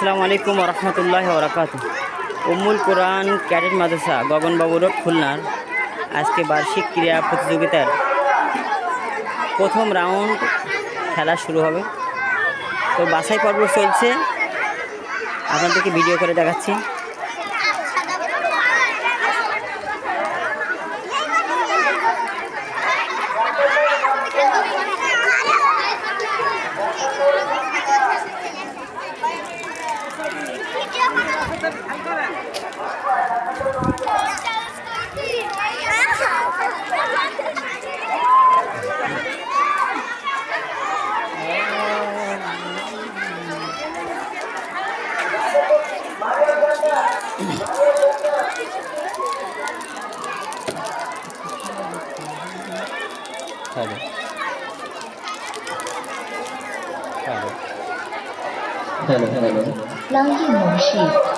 আসসালামু আলাইকুম রহমতুল্লাহ বরাকাত উম্মুল কোরআন ক্যাডেট মাদ্রাসা গগনবাবু রোড খুলনার আজকে বার্ষিক ক্রীড়া প্রতিযোগিতার প্রথম রাউন্ড খেলা শুরু হবে। তো বাছাই পর্ব চলছে। আপনাদেরকে ভিডিও করে দেখাচ্ছি। 关闭模式。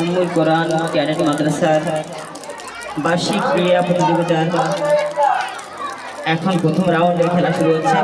উম্মুল কোরআন ক্যাডেট মাদ্রাসার বার্ষিক ক্রীড়া প্রতিযোগিতার এখন প্রথম রাউন্ডে খেলা শুরু হচ্ছে।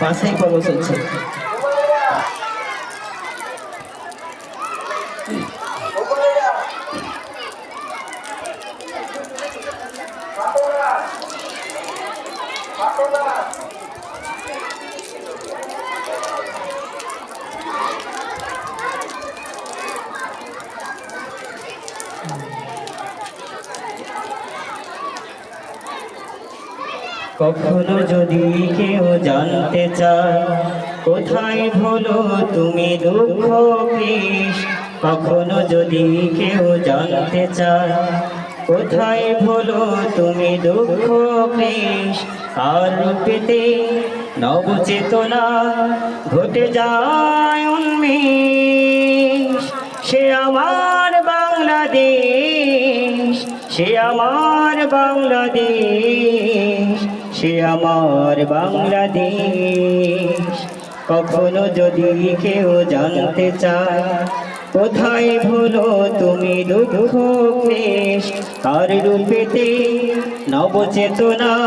বাছাই পর্ব চলছে। কখনো যদি কেউ জানতে চায়, কোথায় ভুলো তুমি দুঃখ কৃষ? কখনো যদি কেউ জানতে চায়, কোথায় ভুলো তুমি দুঃখ কৃষ? আর রূপেতে নবচেতনা ঘটে যায় উন্মেষ। সে আমার বাংলাদেশ, সে আমার বাংলাদেশ, সে আমার বাংলাদেশ। কখনো যদি কেউ জানতে চায়, কোথায় ভুলো তুমি দুঃখ ক্লেশ? কার রূপেতে নবচেতনা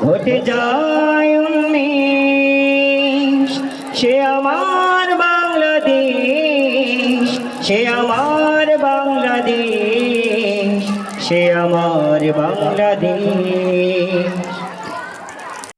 ঘটে যায় সে আমার বাংলাদেশ সে আমার বাংলাদেশ সে আমার বাংলাদেশ।